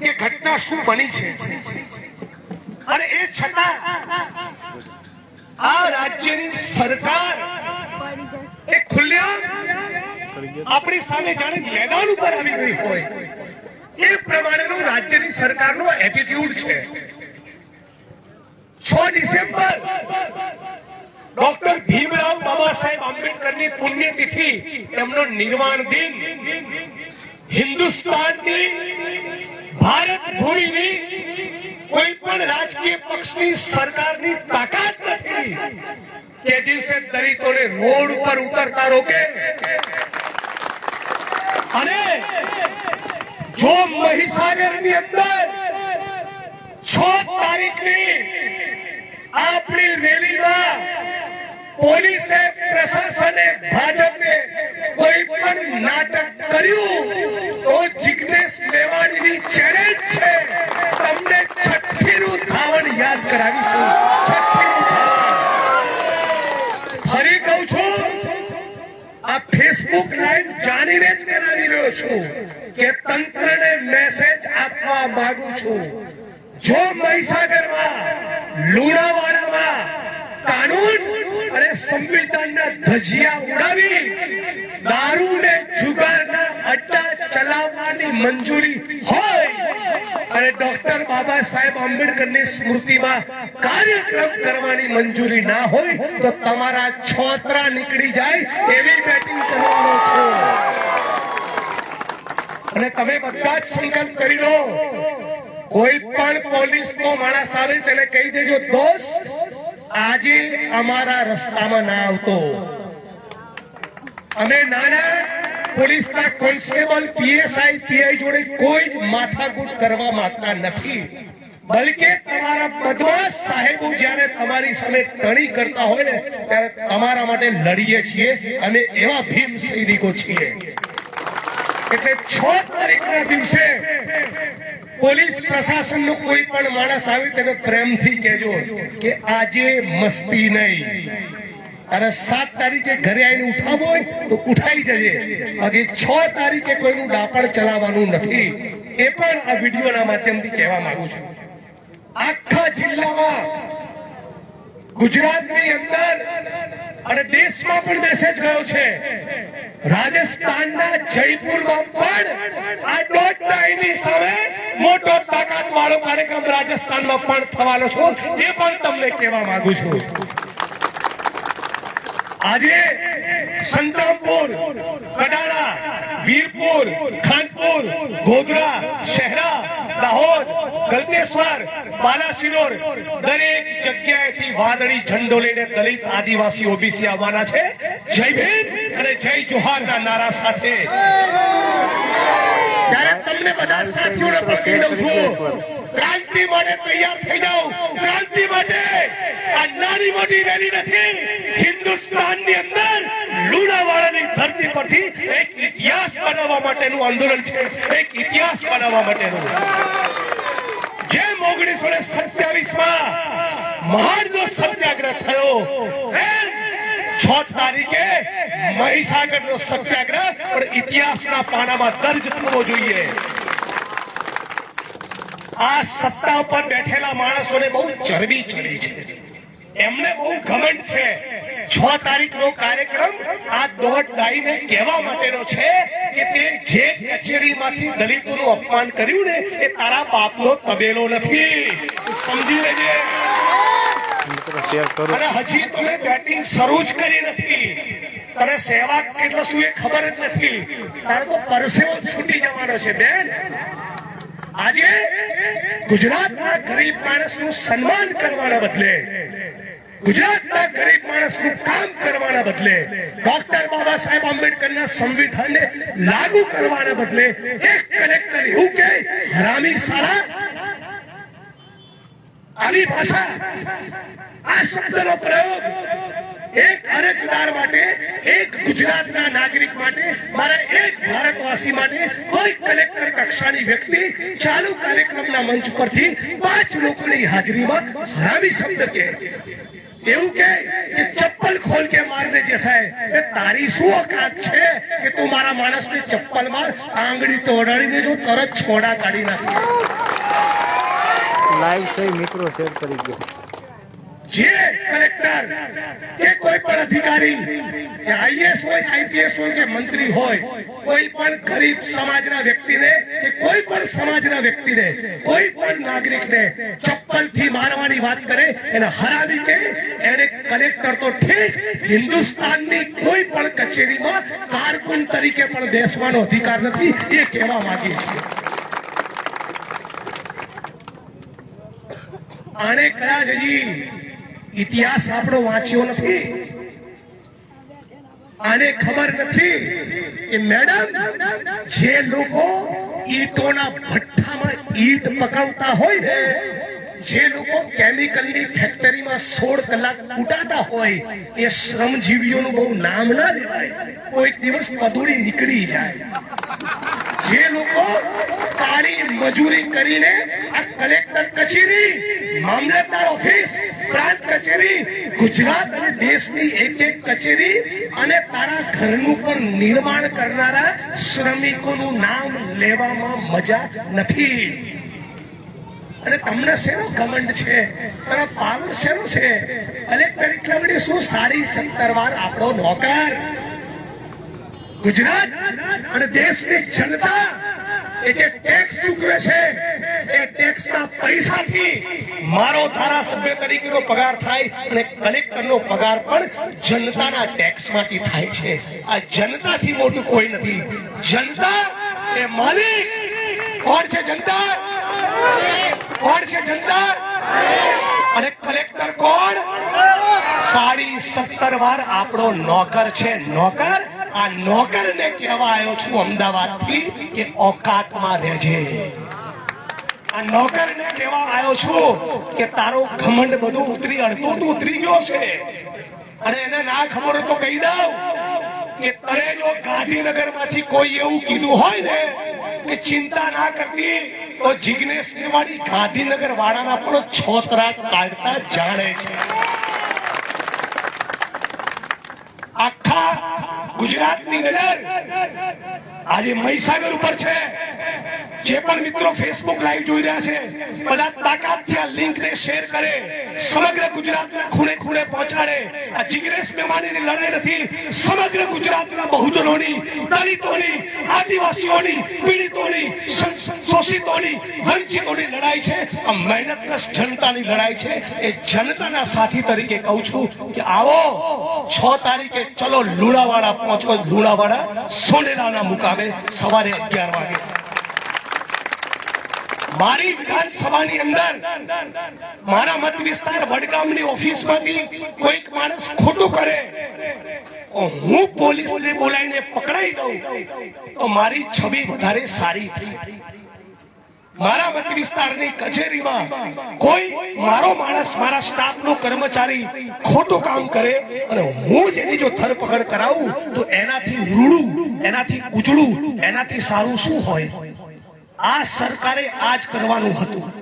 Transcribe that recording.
કે ઘટના શું બની છે? અને એ છતાં આ રાજ્યની સરકાર એ ખુલ્લેઆમ આપણી સામે જાણે મેદાન ઉપર આવી ગઈ હોય. એ પ્રમાણેનો રાજ્યની સરકારનો એટીટ્યુડ છે. છ ડિસેમ્બર ડોક્ટર ભીમરાવ બાબા સાહેબ આંબેડકરની પુણ્યતિથિ એમનો નિર્વાણ દિન. હિન્દુસ્તાનની, ભારત ભૂમિની કોઈ પણ રાજકીય પક્ષની સરકારની તાકાત નથી કે દિવસે દલિતોને રોડ ઉપર ઉતરતા રોકે. અને જો મહીસાગરની અંદર છ તારીખની આપણી રેલીમાં પોલીસે પ્રશાસને ભાજપે કોઈ પણ નાટક કર્યું તો જિગ્નેશ મેવાણીની ચેલેન્જ છે. તમને છઠ્ઠીનું ધાવણ યાદ કરાવીશું. છઠ્ઠીનું ફરી કહું છું, આ ફેસબુક લાઈવ જાણીને જ કરાવી રહ્યો છું કે તંત્રને મેસેજ આપવા માંગુ છું. જો મહીસાગરમાં લુણાવાડામાં કાનૂન અને સંવિધાનના ધજિયા ઉડાવી દારૂ ને જુગારના અડ્ડા ચલાવવાની મંજૂરી હોય અને ડોક્ટર બાબા સાહેબ આંબેડકરની સ્મૃતિમાં કાર્યક્રમ કરવાની મંજૂરી ના હોય તો તમારા છોતરા નીકળી જાય એવી બેટિંગ કરવાનો છો. અને તમે બધા જ સંકલ્પ કરી લો. કોઈ પણ પોલીસ નો માણસ આવે તેને કહી દેજો, દોસ્ત આજે અમારા રસ્તામાં ના આવતો. અમે નાના પોલીસના કોન્સ્ટેબલ, પીએસઆઈ, પીઆઈ જોડે કોઈ જ માથાકૂટ કરવા માંગતા નથી. બલકે તમારા બદમાશ સાહેબો જ્યારે તમારી સામે ટણી કરતા હોય ને, ત્યારે તમારા માટે લડીએ છીએ અને એવા ભીમ સૈનિકો છીએ. એટલે છ તારીખના દિવસે પોલીસ પ્રશાસનનો કોઈ પણ માણસ આવે તેને પ્રેમથી કહેજો કે આજે મસ્તી નહીં. અરે સાત તારીખે ઘરે આવીને ઉઠાવો હોય તો ઉઠાઈ જજે. બાકી છ તારીખે કોઈનું ડાપણ ચલાવવાનું નથી. એ પણ આ વિડીયોના માધ્યમથી કહેવા માંગુ છું. આખા જિલ્લામાં ગુજરાતની અંદર અને દેશમાં પણ મેસેજ ગયો છે. રાજસ્થાનના જયપુરમાં પણ આ ડોટ ડાયની સામે મોટો તાકાત વાળો કાર્યક્રમ રાજસ્થાનમાં પણ થવાનો છો. એ પણ તમને કહેવા માંગુ છું. આજે સંતરામપુર કડાળા વીરપુર, ખાનપુર, ગોધરા, શહેરા દાહોદ ગલતેશ્વર બાલાસિનોર દરેક જગ્યાએથી વાદળી ઝંડો લઈને દલિત આદિવાસી ઓબીસી આવવાના છે. જય ભીમ અને જય જોહારના નારા સાથે. ત્યારે તમને બધા સાથીઓને પણ કહી છું. ક્રાંતિ માટે તૈયાર થઈ જાઓ. ક્રાંતિ માટે આ નાની મોટી રેલી નથી. હિન્દુસ્તાનની અંદર લુણાવાડાની ધરતી પરથી એક ઇતિહાસ બનાવવા માટેનું આંદોલન છે. એક ઇતિહાસ બનાવવા માટેનું. જેમ ઓગણીસો ને સત્યાવીસમાં મહાન નો સત્યાગ્રહ થયો એમ છ તારીખે મહીસાગર નો સત્યાગ્રહ, પણ ઇતિહાસના પાનામાં દર્જ થવો જોઈએ. આ સત્તા ઉપર બેઠેલા માણસોને બહુ ચરબી ચડી છે. એમને બહુ ઘમંડ છે. છ તારીખ નો કાર્યક્રમ આ દોઢ દાઈને કહેવા માટેનો છે કે તે જે કચેરીમાંથી દલિતોનું અપમાન કર્યું ને, એ તારા બાપનો તબેલો નથી. સમજી લેજે. હજી તમે બેટિંગ શરૂ જ કરી નથી. તને સેવા કેટલો શું એ ખબર જ નથી. તારે તો પરસેવો છૂટી જવાનો છે, બેન. આજે ગુજરાતના ગરીબ માણસનું સન્માન કરવાના બદલે, ગુજરાતના ગરીબ માણસનું કામ કરવાના બદલે, ડોક્ટર બાબા સાહેબ આંબેડકરના સંવિધાનને લાગુ કરવાના બદલે એક કલેક્ટર એવું કે હરામી સારા આવી ભાષા આ શબ્દનો પ્રયોગ એક અરજદાર માટે, એક ગુજરાતના નાગરિક માટે, મારા એક ભારતવાસી માટે કોઈ કલેક્ટર કક્ષાની વ્યક્તિ ચાલુ કાર્યક્રમના મંચ પરથી પાંચ લોકોની હાજરીમાં હરાવી શબ્દ કે એવું કે કે ચપ્પલ ખોલ કે મારને જે સાહેબ. એ તારી શું ઓકાત છે કે તું મારા માણસને ચપ્પલ માર, આંગળી તોડાડીને જો તરત છોડા કાઢી નાખી? લાઈવ છે મિત્રો શેર કરી દો. જે કલેક્ટર કે કોઈ પણ અધિકારી આઈએસ હોય આઈપીએસ હોય, કે મંત્રી હોય, કોઈ પણ ગરીબ સમાજના વ્યક્તિને, કે કોઈ પણ સમાજના વ્યક્તિને, કોઈ પણ નાગરિકને ચપ્પલથી મારવાની વાત કરે, એને હરાવી કે એને કલેક્ટર તો ઠીક, હિન્દુસ્તાનની કોઈ પણ કચેરીમાં કારકુન તરીકે પણ બેસવાનો અધિકાર નથી, એ કહેવા માંગીએ છીએ. આને કદાચ હજી ઇતિહાસ આપણો વાંચ્યો નથી. આને ખબર નથી કે મેડમ, જે લોકો ઈટોના ભઠ્ઠામાં ઈટ પકવતા હોય ને, જે લોકો કેમિકલની ફેક્ટરીમાં સોળ કલાક કૂટાતા હોય, એ શ્રમજીવીઓનું બહુ નામ ના લેવાય. કોઈક દિવસ પદુડી નીકળી જાય. જે લોકો કાળી મજૂરી કરીને આ કલેક્ટર કચેરી, મામલતદાર ઓફિસ, પ્રાંત કચેરી, ગુજરાત અને દેશની એક એક કચેરી અને તારા ઘરનું પણ નિર્માણ કરનારા શ્રમિકોનું નામ લેવામાં મજા નથી. અને તમને શેનો ઘમંડ છે? તારા પાવર શેનો છે? કલેક્ટર એટલા બધી શું સારી સત્તર આપણો નોકર? ગુજરાત અને દેશની જનતા એ જે ટેક્સ ચૂકવે છે, એ ટેક્સના પૈસાથી મારો ધારાસભ્ય તરીકેનો પગાર થાય અને કલેક્ટરનો પગાર પણ જનતાના ટેક્સમાંથી થાય છે. આ જનતાથી મોટું કોઈ નથી. જનતા એ માલિક. કોણ છે જનતા? કોણ છે જનતા? અને કલેક્ટર કોણ? સાડી સત્તર વાર આપણો નોકર છે. નોકર આ નોકર ને કહેવા આવ્યો છું અમદાવાદથી કે ઓકાતમાં રહેજે. આ નોકર ને કહેવા આવ્યો છું કે તારો ઘમંડ બધું ઉતરી અડધું તો ઉતરી ગયો છે. અને એને ના ખબર તો કહી દઉં કે તને જો ગાંધીનગરમાંથી કોઈ એવું કીધું હોય ને કે ચિંતા ના કરતી, તો જિગ્નેશ મેવાડી ગાંધીનગર વાળાના પણ છોતરા કાઢતા જાણે છે આખા ગુજરાતની નજર. આજે મહીસાગર ઉપર છે. જે પણ મિત્રો ફેસબુક લાઈવ જોઈ રહ્યા છે બધા તાકાતથી આ લિંક ને શેર કરે, સમગ્ર ગુજરાતના ખૂણે ખૂણે પહોંચાડે. આ જિગ્નેશ મેમાનીની લડાઈ નથી, સમગ્ર ગુજરાતના બહુજનોની, દલિતોની, આદિવાસીઓની, પીડિતોની વંચિતોની લડાઈ છે, આ મહેનતકશ જનતાની લડાઈ છે. એ જનતાના સાથી તરીકે કહું છું કે આવો, છ તારીખે ચલો લુણાવાડા પહોંચો. લુણાવાડા સોનેલાના મુકામે સવારે અગિયાર વાગે. મારી વિધાનસભાની અંદર, મારા મત વિસ્તાર વડગામની ઓફિસમાંથી કોઈક માણસ ખોટું કરે હું પોલીસને બોલાવીને પકડાઈ દઉં, તો મારી છબી વધારે સારી થઈ. મારા મત વિસ્તારની કચેરીમાં કોઈ મારો માણસ મારા સ્ટાફનો કર્મચારી ખોટું કામ કરે અને હું જેની જો ધરપકડ કરાવું, તો એનાથી રૂડું, એનાથી ઉજળું, એનાથી સારું શું હોય? આ સરકારે આજ કરવાનું હતું.